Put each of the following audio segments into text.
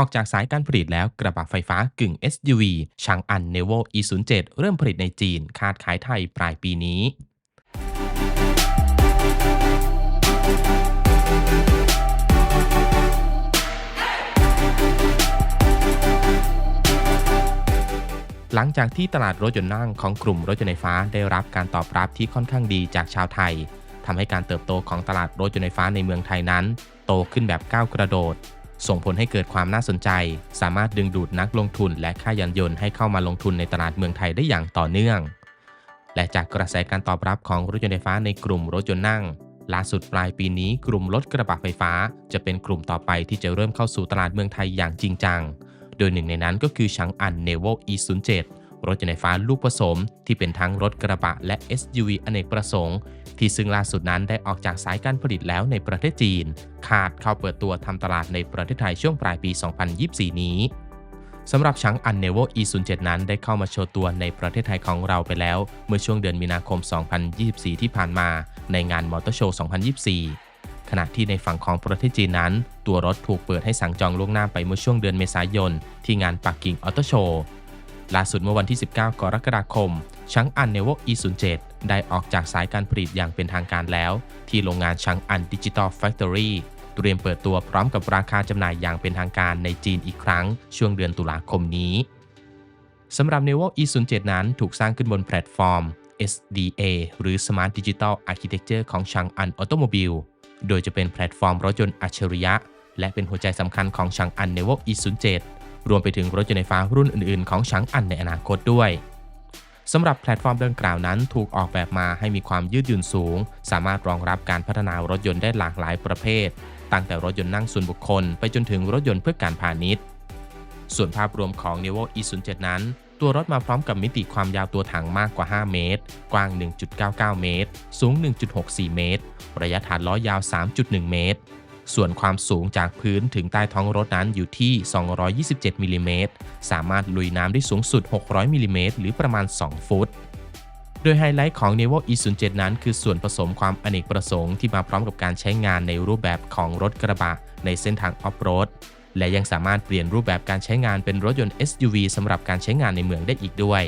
ออกจากสายการผลิตแล้วกระบะไฟฟ้ากึ่ง SUV ชางอันเนโว E07 เริ่มผลิตในจีน คาดขายไทยปลายปีนี้หลังจากที่ตลาดรถยนต์นั่งของกลุ่มรถยนต์ไฟฟ้าได้รับการตอบรับที่ค่อนข้างดีจากชาวไทยทำให้การเติบโตของตลาดรถยนต์ไฟฟ้าในเมืองไทยนั้น โตขึ้นแบบก้าวกระโดด ส่งผลให้เกิดความน่าสนใจ สามารถดึงดูดนักลงทุนและค่ายานยนต์ให้เข้ามาลงทุนในตลาดเมืองไทยได้อย่างต่อเนื่อง และจากกระแสการตอบรับของรถยนต์ไฟฟ้าในกลุ่มรถยนต์นั่ง ล่าสุดปลายปีนี้กลุ่มรถกระบะไฟฟ้า จะเป็นกลุ่มต่อไปที่จะเริ่มเข้าสู่ตลาดเมืองไทยอย่างจริงจัง โดยหนึ่งในนั้นก็คือชังอัน n e v o E07 รถยนต์ไฟฟ้าลูกผสม ที่เป็นทั้งรถกระบะและ SUV อเนกประสงค์ ที่ซึ่งล่าสุดนั้นได้ออกจากสายการผลิตแล้วในประเทศจีน คาดเข้าเปิดตัวทำตลาดในประเทศไทยช่วงปลายปี 2024 นี้สำหรับช้างอันเนโว E07 นั้นได้เข้ามาโชว์ตัวในประเทศไทยของเราไปแล้ว เมื่อช่วงเดือนมีนาคม 2024 ที่ผ่านมาในงานมอเตอร์โชว์ 2024 ขณะที่ในฝั่งของประเทศจีนนั้น ตัวรถถูกเปิดให้สั่งจองล่วงหน้าไปเมื่อช่วงเดือนเมษายน ที่งานปักกิ่งออโตโชว์ ล่าสุดเมื่อวันที่ 19 กรกฎาคมชังอันเนโว E07 ได้ออกจากสายการผลิตอย่างเป็นทางการแล้ว ที่โรงงานชังอันดิจิตอลแฟคทอรี่เตรียมเปิดตัวพร้อมกับราคาจำหน่ายอย่างเป็นทางการในจีนอีกครั้ง ช่วงเดือนตุลาคมนี้สำหรับ Nevo E07 นั้นถูกสร้างขึ้นบนแพลตฟอร์ม SDA หรือ Smart Digital Architecture ของชังอันออโตโมบิล โดยจะเป็นแพลตฟอร์มรถยนต์อัจฉริยะ และเป็นหัวใจสำคัญของชังอัน Nevo E07 รวมไปถึงรถยนต์ไฟฟ้ารุ่นอื่นๆ ของชังอันในอนาคตด้วยสำหรับแพลตฟอร์มดังกล่าวนั้นถูกออกแบบมาให้มีความยืดหยุ่นสูง สามารถรองรับการพัฒนารถยนต์ได้หลากหลายประเภท ตั้งแต่รถยนต์นั่งส่วนบุคคล ไปจนถึงรถยนต์เพื่อการพาณิชย์ ส่วนภาพรวมของ n e v o E07 นั้น ตัวรถมาพร้อมกับมิติความยาวตัวถังมากกว่า 5 เมตร กว้าง 1.99 เมตร สูง 1.64 เมตร ระยะฐานล้อยาว 3.1 เมตร ส่วนความสูงจากพื้นถึงใต้ท้องรถนั้นอยู่ที่ 227มิลิเมตรสามารถลุยน้ำได้สูงสุด 600มิลิเมตรหรือประมาณ 2 ฟุต โดยไฮไลท์ของ n e v o E07 นั้น คือส่วนผสมความอเนกประสงค์ที่มาพร้อมกับการใช้งานในรูปแบบของรถกระบะในเส้นทางออฟโรดและยังสามารถเปลี่ยนรูปแบบการใช้งานเป็นรถยนต์ SUV สำหรับการใช้งานในเมืองได้อีกด้วย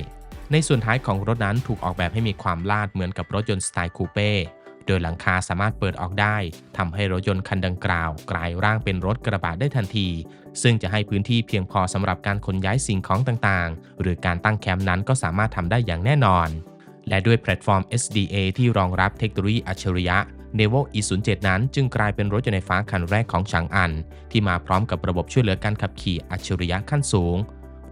ในส่วนท้ายของรถนั้นถูกออกแบบให้มีความลาดเหมือนกับรถยนต์สไตล์คูเป้ โดยหลังคาสามารถเปิดออกได้ทำให้รถยนต์คันดังกล่าว กลายร่างเป็นรถกระบะได้ทันที ซึ่งจะให้พื้นที่เพียงพอสำหรับการขนย้ายสิ่งของต่างๆ หรือการตั้งแคมป์นั้นก็สามารถทำได้อย่างแน่นอน และด้วยแพลตฟอร์ม SDA ที่รองรับเทคโนโลยีอัจฉริยะ n e v o E07 นั้นจึงกลายเป็นรถยนต์ไฟฟ้าคันแรกของฉางอัน ที่มาพร้อมกับระบบช่วยเหลือการขับขี่อัจฉริยะขั้นสูง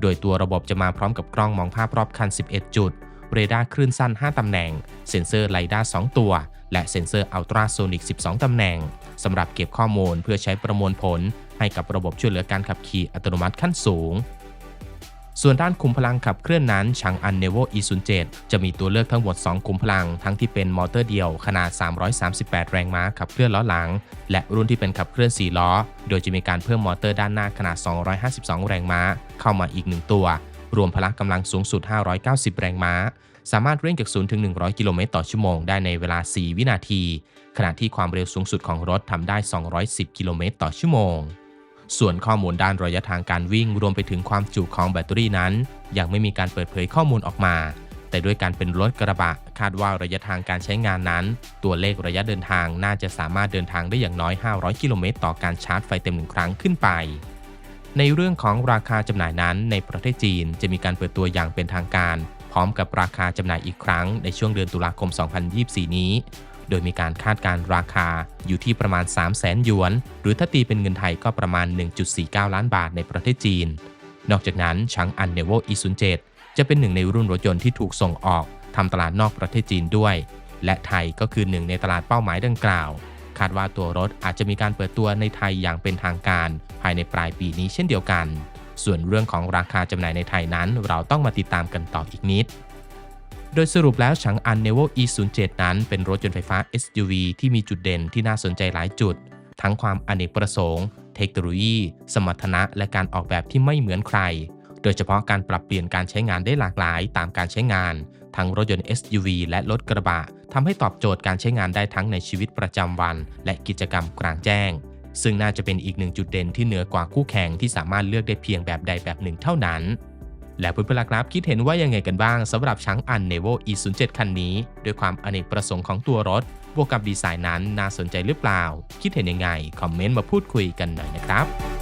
โดยตัวระบบจะมาพร้อมกับกล้องมองภาพรอบคัน 11 จุด เรดาร์คลื่นสั้น 5 ตำแหน่ง เซ็นเซอร์ไลด้า2ตัว และเซ็นเซอร์อัลตราโซนิก 12 ตำแหน่งสำหรับเก็บข้อมูลเพื่อใช้ประมวลผล ให้กับระบบช่วยเหลือการขับขี่อัตโนมัติขั้นสูง ส่วนด้านคุมพลังขับเคลื่อนนั้นชังอันเนโว E07 จะมีตัวเลือกทั้งหมด 2 คุมพลัง ทั้งที่เป็นมอเตอร์เดียวขนาด 338 แรงม้าขับเคลื่อนล้อหลัง และรุ่นที่เป็นขับเคลื่อน 4 ล้อ โดยจะมีการเพิ่มมอเตอร์ด้านหน้าขนาด 252 แรงม้า เข้ามาอีก 1 ตัว รวมพละกำลังสูงสุด 590 แรงม้า สามารถเร่งจาก0ถึง 100 กิโลเมตรต่อชั่วโมงได้ในเวลา 4 วินาที ขณะที่ความเร็วสูงสุดของรถทำได้ 210 กิโลเมตรต่อชั่วโมง ส่วนข้อมูลด้านระยะทางการวิ่งรวมไปถึงความจุของแบตเตอรี่นั้น ยังไม่มีการเปิดเผยข้อมูลออกมาแต่ด้วยการเป็นรถกระบะคาดว่าระยะทางการใช้งานนั้น ตัวเลขระยะเดินทางน่าจะสามารถเดินทางได้อย่างน้อย 500 กิโลเมตรต่อการชาร์จไฟเต็มหนึ่งครั้งขึ้นไป ในเรื่องของราคาจำหน่ายนั้นในประเทศจีนจะมีการเปิดตัวอย่างเป็นทางการ พร้อมกับราคาจำหน่ายอีกครั้งในช่วงเดือนตุลาคม 2024 นี้ โดยมีการคาดการราคาอยู่ที่ประมาณ 3 0 0แสนหยวน หรือถ้าตีเป็นเงินไทยก็ประมาณ 1.49 ล้านบาทในประเทศจีน นอกจากนั้นชังอันเนโว E07 จะเป็นหนึ่งในรุ่นรถยนต์ที่ถูกส่งออกทำตลาดนอกประเทศจีนด้วย และไทยก็คือหนึ่งในตลาดเป้าหมายดังกล่าว คาดว่าตัวรถอาจจะมีการเปิดตัวในไทยอย่างเป็นทางการภายในปลายปีนี้เช่นเดียวกัน ส่วนเรื่องของราคาจำหน่ายในไทยนั้น เราต้องมาติดตามกันต่ออีกนิด โดยสรุปแล้วฉางอันเนโว E07 นั้นเป็นรถยนต์ไฟฟ้า SUV ที่มีจุดเด่นที่น่าสนใจหลายจุด ทั้งความอเนกประสงค์ เทคโนโลยี สมรรถนะ และการออกแบบที่ไม่เหมือนใคร ดยเฉพาะการปรับเปลี่ยนการใช้งานได้หลากหลายตามการใช้งาน ทั้งรถยนต์ SUV และรถกระบะทำให้ตอบโจทย์การใช้งานได้ทั้งในชีวิตประจำวัน และกิจกรรมกลางแจ้ง ซึ่งน่าจะเป็นอีกหนึ่งจุดเด่นที่เหนือกว่าคู่แข่งที่สามารถเลือกได้เพียงแบบใดแบบหนึ่งเท่านั้น และเพื่อนๆล่ะครับคิดเห็นว่ายังไงกันบ้างสำหรับช้างอันเนโว E07 คันนี้ ด้วยความอเนกประสงค์ของตัวรถบวกกับดีไซน์นั้นน่าสนใจหรือเปล่า คิดเห็นยังไงคอมเมนต์มาพูดคุยกันหน่อยนะครับ